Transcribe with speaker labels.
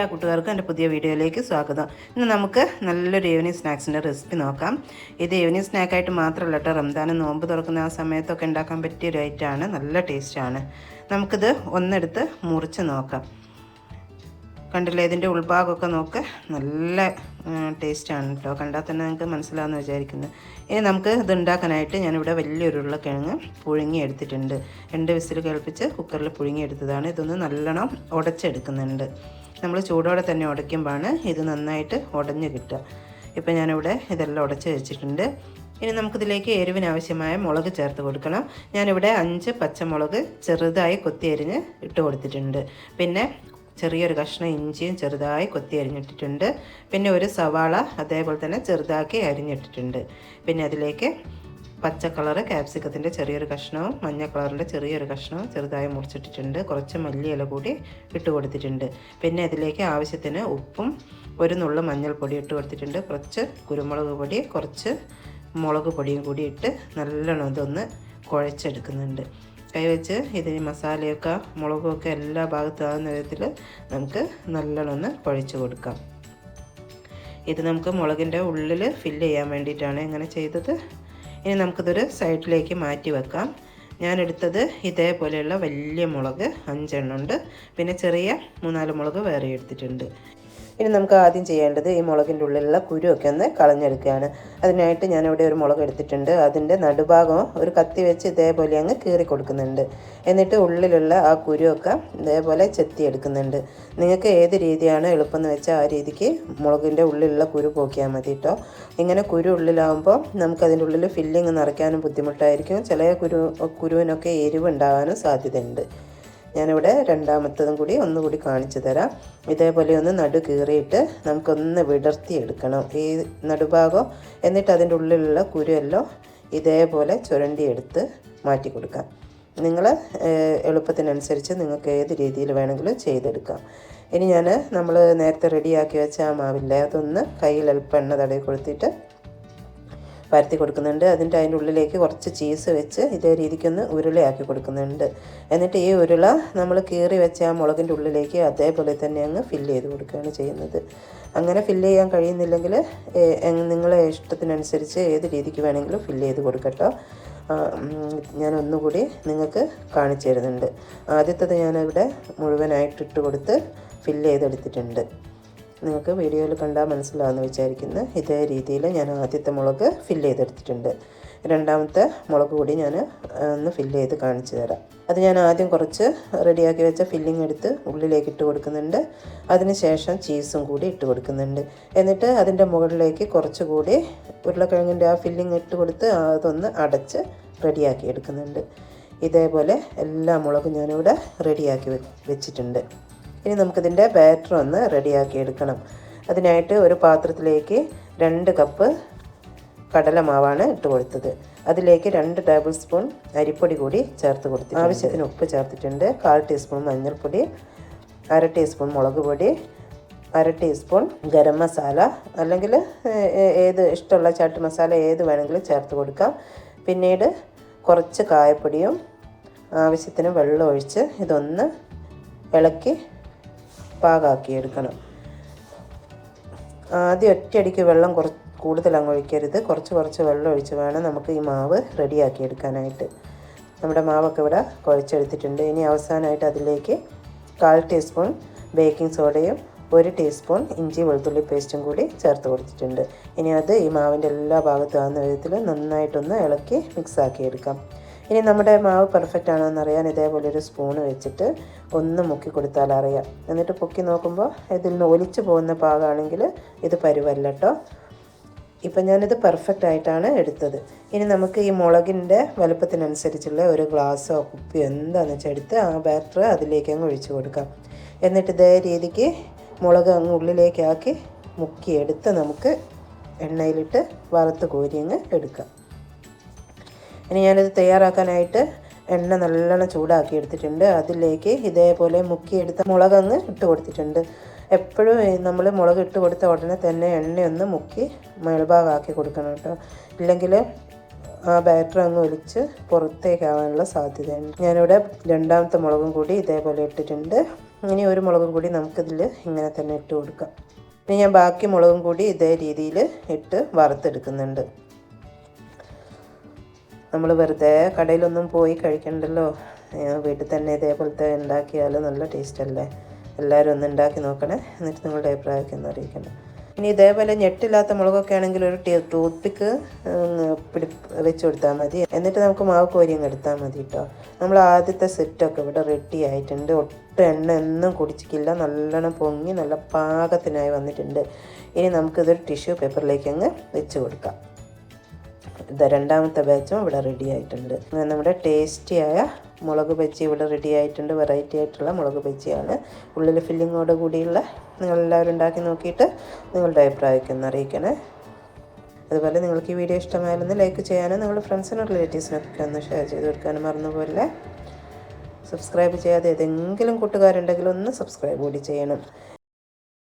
Speaker 1: എല്ലാ കൂട്ടുകാർക്കും എന്റെ പുതിയ വീഡിയോയിലേക്ക് സ്വാഗതം. ഇന്ന് നമുക്ക് നല്ലൊരു ഈവനിങ് സ്നാക്സിന്റെ റെസിപ്പി നോക്കാം. ഇത് ഈവനിങ് സ്നാക്കായിട്ട് മാത്രമല്ല കേട്ടോ റംദാനും നോമ്പ് തുറക്കുന്ന ആ സമയത്തൊക്കെ ഉണ്ടാക്കാൻ പറ്റിയ ഒരു ഐറ്റമാണ് നല്ല ടേസ്റ്റാണ് നമുക്കിത് ഒന്നെടുത്ത് മുറിച്ച് നോക്കാം. കണ്ടില്ലേ ഇതിന്റെ ഉൾഭാഗമൊക്കെ നോക്ക്. നല്ല ടേസ്റ്റാണ് കേട്ടോ. കണ്ടാൽ തന്നെ നിങ്ങൾക്ക് മനസ്സിലാവുമെന്ന് വിചാരിക്കുന്നു. ഇനി നമുക്ക് ഇത് ഉണ്ടാക്കാനായിട്ട് ഞാനിവിടെ വലിയൊരു ഉരുളക്കിഴങ്ങ് പുഴുങ്ങി എടുത്തിട്ടുണ്ട് രണ്ട് വിസിൽ കേൾപ്പിച്ച് കുക്കറിൽ പുഴുങ്ങി എടുത്തതാണ് ഇതൊന്ന് നല്ലോണം ഉടച്ചെടുക്കുന്നുണ്ട്. നമ്മൾ ചൂടോടെ തന്നെ ഉടയ്ക്കുമ്പോഴാണ് ഇത് നന്നായിട്ട് ഉടഞ്ഞ് കിട്ടുക. ഇപ്പം ഞാനിവിടെ ഇതെല്ലാം ഉടച്ച് വെച്ചിട്ടുണ്ട്. ഇനി നമുക്കിതിലേക്ക് എരിവിന് ആവശ്യമായ മുളക് ചേർത്ത് കൊടുക്കണം. ഞാനിവിടെ അഞ്ച് പച്ചമുളക് ചെറുതായി കൊത്തി അരിഞ്ഞ് ഇട്ട് കൊടുത്തിട്ടുണ്ട്. പിന്നെ ചെറിയൊരു കഷ്ണം ഇഞ്ചിയും ചെറുതായി കൊത്തി അരിഞ്ഞിട്ടിട്ടുണ്ട്. പിന്നെ ഒരു സവാള അതേപോലെ തന്നെ ചെറുതാക്കി അരിഞ്ഞിട്ടിട്ടുണ്ട്. പിന്നെ അതിലേക്ക് പച്ച കളറ് ക്യാപ്സിക്കത്തിന്റെ ചെറിയൊരു കഷ്ണവും മഞ്ഞ കളറിന്റെ ചെറിയൊരു കഷ്ണവും ചെറുതായി മുറിച്ചിട്ടിട്ടുണ്ട്. കുറച്ച് മല്ലിയില കൂടി ഇട്ട് കൊടുത്തിട്ടുണ്ട്. പിന്നെ ഇതിലേക്ക് ആവശ്യത്തിന് ഉപ്പും ഒരു നുള്ളു മഞ്ഞൾപ്പൊടി ഇട്ട് കൊടുത്തിട്ടുണ്ട്. കുറച്ച് കുരുമുളക് പൊടി കുറച്ച് മുളക് പൊടിയും കൂടി ഇട്ട് നല്ലോണം ഇതൊന്ന് കുഴച്ചെടുക്കുന്നുണ്ട്. കൈവച്ച് ഇതിന് മസാലയൊക്കെ മുളകൊക്കെ എല്ലാ ഭാഗത്താകുന്ന വിധത്തിൽ നമുക്ക് നല്ലോണം ഒന്ന് കുഴച്ച് കൊടുക്കാം. ഇത് നമുക്ക് മുളകിന്റെ ഉള്ളിൽ ഫില്ല് ചെയ്യാൻ വേണ്ടിയിട്ടാണ് ഇങ്ങനെ ചെയ്തത്. ഇനി നമുക്കിതൊരു സൈഡിലേക്ക് മാറ്റി വെക്കാം. ഞാനെടുത്തത് ഇതേപോലെയുള്ള വലിയ മുളക് അഞ്ചെണ്ണം ഉണ്ട് പിന്നെ ചെറിയ മൂന്നാൽ മുളക് വേറെ എടുത്തിട്ടുണ്ട്. ഇനി നമുക്ക് ആദ്യം ചെയ്യേണ്ടത് ഈ മുളകിന്റെ ഉള്ളിലുള്ള കുരുവൊക്കെ ഒന്ന് കളഞ്ഞെടുക്കുകയാണ്. അതിനായിട്ട് ഞാനിവിടെ ഒരു മുളക് എടുത്തിട്ടുണ്ട്. അതിന്റെ നടുഭാഗം ഒരു കത്തി വെച്ച് ഇതേപോലെ അങ്ങ് കീറി കൊടുക്കുന്നുണ്ട്. എന്നിട്ട് ഉള്ളിലുള്ള ആ കുരുവൊക്കെ ഇതേപോലെ ചെത്തി എടുക്കുന്നുണ്ട് നിങ്ങൾക്ക് ഏത് രീതിയാണ് എളുപ്പമെന്ന് വെച്ചാൽ ആ രീതിക്ക് മുളകിന്റെ ഉള്ളിലുള്ള കുരു പോക്കിയാൽ മതി കേട്ടോ ഇങ്ങനെ കുരു ഉള്ളിലാവുമ്പോൾ നമുക്ക് അതിന്റെ ഉള്ളിൽ ഫില്ലിങ് നിറയ്ക്കാനും ബുദ്ധിമുട്ടായിരിക്കും. ചില കുരു കുരുവിനൊക്കെ എരിവ് ഉണ്ടാകാനും സാധ്യതയുണ്ട്. ഞാനിവിടെ രണ്ടാമത്തതും കൂടി ഒന്നുകൂടി കാണിച്ചു തരാം. ഇതേപോലെ ഒന്ന് നടു കീറിയിട്ട് നമുക്കൊന്ന് വിടർത്തി എടുക്കണം. ഈ നടുഭാഗം എന്നിട്ട് അതിന്റെ ഉള്ളിലുള്ള കുരുവെല്ലോ ഇതേപോലെ ചുരണ്ടിയെടുത്ത് മാറ്റി കൊടുക്കാം. നിങ്ങൾ എളുപ്പത്തിനനുസരിച്ച് നിങ്ങൾക്ക് ഏത് രീതിയിൽ വേണമെങ്കിലും ചെയ്തെടുക്കാം. ഇനി ഞാൻ നമ്മൾ നേരത്തെ റെഡിയാക്കി വെച്ച ആ മാവില്ലേ അതൊന്ന് കയ്യിൽ അല്പം എണ്ണ തടവി കൊടുത്തിട്ട് പരത്തി കൊടുക്കുന്നുണ്ട്. അതിന്റെ അതിന്റെ ഉള്ളിലേക്ക് കുറച്ച് ചീസ് വെച്ച് ഇതേ രീതിക്കൊന്ന് ഉരുളയാക്കി കൊടുക്കുന്നുണ്ട്. എന്നിട്ട് ഈ ഉരുള നമ്മൾ കീറി വെച്ച ആ മുളകിന്റെ ഉള്ളിലേക്ക് അതേപോലെ തന്നെ അങ്ങ് ഫില്ല് ചെയ്ത് കൊടുക്കുകയാണ് ചെയ്യുന്നത്. അങ്ങനെ ഫില്ല് ചെയ്യാൻ കഴിയുന്നില്ലെങ്കിൽ നിങ്ങളെ ഇഷ്ടത്തിനനുസരിച്ച് ഏത് രീതിക്ക് വേണമെങ്കിലും ഫില്ല് ചെയ്ത് കൊടുക്കട്ടോ. ഞാൻ ഒന്നുകൂടി നിങ്ങൾക്ക് കാണിച്ചു തരുന്നുണ്ട്. ആദ്യത്തത് ഞാനിവിടെ മുഴുവനായിട്ട് ഇട്ട് കൊടുത്ത് ഫില്ല് ചെയ്തെടുത്തിട്ടുണ്ട്. നിങ്ങൾക്ക് വീഡിയോയിൽ കണ്ടാൽ മനസ്സിലാവുമെന്ന് വിചാരിക്കുന്നു. ഇതേ രീതിയിൽ ഞാൻ ആദ്യത്തെ മുളക് ഫില്ല് ചെയ്തെടുത്തിട്ടുണ്ട്. രണ്ടാമത്തെ മുളക് കൂടി ഞാൻ ഒന്ന് ഫില്ല് ചെയ്ത് കാണിച്ചു തരാം. അത് ഞാൻ ആദ്യം കുറച്ച് റെഡിയാക്കി വെച്ച ഫില്ലിംഗ് എടുത്ത് ഉള്ളിലേക്ക് ഇട്ട് കൊടുക്കുന്നുണ്ട്. അതിനുശേഷം ചീസും കൂടി ഇട്ട് കൊടുക്കുന്നുണ്ട്. എന്നിട്ട് അതിന്റെ മുകളിലേക്ക് കുറച്ചുകൂടി ഉരുളക്കിഴങ്ങിന്റെ ആ ഫില്ലിംഗ് ഇട്ട് കൊടുത്ത് അതൊന്ന് അടച്ച് റെഡിയാക്കി എടുക്കുന്നുണ്ട്. ഇതേപോലെ എല്ലാ മുളകും ഞാനിവിടെ റെഡിയാക്കി വെച്ചിട്ടുണ്ട്. ഇനി നമുക്കിതിന്റെ ബാറ്റർ ഒന്ന് റെഡിയാക്കി എടുക്കണം. അതിനായിട്ട് ഒരു പാത്രത്തിലേക്ക് രണ്ട് കപ്പ് കടലമാവാണ് ഇട്ട് കൊടുത്തത്. അതിലേക്ക് രണ്ട് ടേബിൾ സ്പൂൺ അരിപ്പൊടി കൂടി ചേർത്ത് കൊടുത്തു ആവശ്യത്തിന് ഉപ്പ് ചേർത്തിട്ടുണ്ട്. കാൽ ടീസ്പൂൺ മഞ്ഞൾപ്പൊടി അര ടീസ്പൂൺ മുളക് പൊടി അര ടീസ്പൂൺ ഗരം മസാല അല്ലെങ്കിൽ ഏത് ഇഷ്ടമുള്ള ചാട്ട് മസാല ഏത് വേണമെങ്കിലും ചേർത്ത് കൊടുക്കാം. പിന്നീട് കുറച്ച് കായപ്പൊടിയും ആവശ്യത്തിന് വെള്ളം ഒഴിച്ച് ഇതൊന്ന് ഇളക്കി പാകാക്കി എടുക്കണം. ആദ്യം ഒറ്റയടിക്ക് വെള്ളം കുറച്ച് കൂടുതൽ അങ്ങ് ഒഴിക്കരുത്. കുറച്ച് കുറച്ച് വെള്ളം ഒഴിച്ച് വേണം നമുക്ക് ഈ മാവ് റെഡിയാക്കി എടുക്കാനായിട്ട്. നമ്മുടെ മാവൊക്കെ ഇവിടെ കുഴച്ചെടുത്തിട്ടുണ്ട്. ഇനി അവസാനമായിട്ട് അതിലേക്ക് കാൽ ടീസ്പൂൺ ബേക്കിംഗ് സോഡയും ഒരു ടീസ്പൂൺ ഇഞ്ചി വെളുത്തുള്ളി പേസ്റ്റും കൂടി ചേർത്ത് കൊടുത്തിട്ടുണ്ട്. ഇനി അത് ഈ മാവിന്റെ എല്ലാ ഭാഗത്തും ആകുന്ന വിധത്തിൽ നന്നായിട്ടൊന്ന് ഇളക്കി മിക്സാക്കി എടുക്കാം. ഇനി നമ്മുടെ മാവ് പെർഫെക്റ്റ് ആണോ എന്നറിയാൻ ഇതേപോലെ ഒരു സ്പൂണ് വെച്ചിട്ട് ഒന്ന് മുക്കി കൊടുത്താൽ അറിയാം. എന്നിട്ട് പൊക്കി നോക്കുമ്പോൾ ഇതിൽ നിന്ന് ഒലിച്ചു പോകുന്ന പാകമാണെങ്കിൽ ഇത് പരുവല്ല കേട്ടോ ഇപ്പം ഞാനിത് പെർഫെക്റ്റ് ആയിട്ടാണ് എടുത്തത്. ഇനി നമുക്ക് ഈ മുളകിന്റെ വലുപ്പത്തിനനുസരിച്ചുള്ള ഒരു ഗ്ലാസ്സോ കുപ്പിയോ എന്താണെന്ന് വെച്ചാൽ എടുത്ത് ആ ബാറ്റർ അതിലേക്ക് അങ്ങ് ഒഴിച്ചു കൊടുക്കാം. എന്നിട്ട് ഇതേ രീതിക്ക് മുളക് അങ്ങ് ഉള്ളിലേക്കാക്കി മുക്കിയെടുത്ത് നമുക്ക് എണ്ണയിലിട്ട് വറുത്ത് കോരി അങ്ങ് എടുക്കാം. ഇനി ഞാനിത് തയ്യാറാക്കാനായിട്ട് എണ്ണ നല്ലോണം ചൂടാക്കി എടുത്തിട്ടുണ്ട്. അതിലേക്ക് ഇതേപോലെ മുക്കിയെടുത്ത മുളകങ്ങ് ഇട്ട് കൊടുത്തിട്ടുണ്ട്. എപ്പോഴും നമ്മൾ മുളക് ഇട്ട് കൊടുത്ത ഉടനെ തന്നെ എണ്ണയൊന്ന് മുക്കി മേൽഭാഗമാക്കി കൊടുക്കണം കേട്ടോ. ഇല്ലെങ്കിൽ ആ ബാറ്റർ അങ്ങ് ഒലിച്ച് പുറത്തേക്കാവാനുള്ള സാധ്യതയുണ്ട്. ഞാനിവിടെ രണ്ടാമത്തെ മുളകും കൂടി ഇതേപോലെ ഇട്ടിട്ടുണ്ട്. ഇനി ഒരു മുളകും കൂടി നമുക്കിതിൽ ഇങ്ങനെ തന്നെ ഇട്ട് കൊടുക്കാം. ഇനി ഞാൻ ബാക്കി മുളകും കൂടി ഇതേ രീതിയിൽ ഇട്ട് വറുത്തെടുക്കുന്നുണ്ട്. നമ്മൾ വെറുതെ കടയിലൊന്നും പോയി കഴിക്കണ്ടല്ലോ? വീട്ടിൽ തന്നെ ഇതേപോലത്തെ ഉണ്ടാക്കിയാൽ നല്ല ടേസ്റ്റ് അല്ലേ എല്ലാവരും ഒന്ന് ഉണ്ടാക്കി നോക്കണേ. എന്നിട്ട് നിങ്ങളുടെ അഭിപ്രായമൊക്കെ ഒന്ന് അറിയിക്കണം. ഇനി ഇതേപോലെ ഞെട്ടില്ലാത്ത മുളകൊക്കെ ആണെങ്കിൽ ഒരു ടൂത്ത് പിക്ക് പിടി വെച്ച് കൊടുത്താൽ മതി. എന്നിട്ട് നമുക്ക് മാവ് കോരിയും എടുത്താൽ മതി കേട്ടോ. നമ്മൾ ആദ്യത്തെ സെറ്റൊക്കെ ഇവിടെ റെഡി ആയിട്ടുണ്ട്. ഒട്ടും എണ്ണ ഒന്നും കുടിച്ചിട്ടില്ല. നല്ലോണം പൊങ്ങി നല്ല പാകത്തിനായി വന്നിട്ടുണ്ട്. ഇനി നമുക്കിതൊരു ടിഷ്യൂ പേപ്പറിലേക്ക് അങ്ങ് വെച്ച് കൊടുക്കാം. ഇത് രണ്ടാമത്തെ ബാച്ചും ഇവിടെ റെഡി ആയിട്ടുണ്ട്. നമ്മുടെ ടേസ്റ്റിയായ മുളക് ബജ്ജി ഇവിടെ റെഡി ആയിട്ടുണ്ട്. വെറൈറ്റി ആയിട്ടുള്ള മുളക് ബജ്ജിയാണ്. ഉള്ളിൽ ഫില്ലിങ്ങോട് കൂടിയുള്ള നിങ്ങളെല്ലാവരും ഉണ്ടാക്കി നോക്കിയിട്ട് നിങ്ങളുടെ അഭിപ്രായമൊക്കെ ഒന്ന് അറിയിക്കണേ. അതുപോലെ നിങ്ങൾക്ക് ഈ വീഡിയോ ഇഷ്ടമായാലൊന്ന് ലൈക്ക് ചെയ്യാനും നിങ്ങളുടെ ഫ്രണ്ട്സിനും റിലേറ്റീവ്സിനൊക്കെ ഒന്ന് ഷെയർ ചെയ്ത് കൊടുക്കാനും മറന്നുപോലെ സബ്സ്ക്രൈബ് ചെയ്യാതെ ഏതെങ്കിലും കൂട്ടുകാരുണ്ടെങ്കിൽ ഒന്ന് സബ്സ്ക്രൈബ് കൂടി ചെയ്യണം.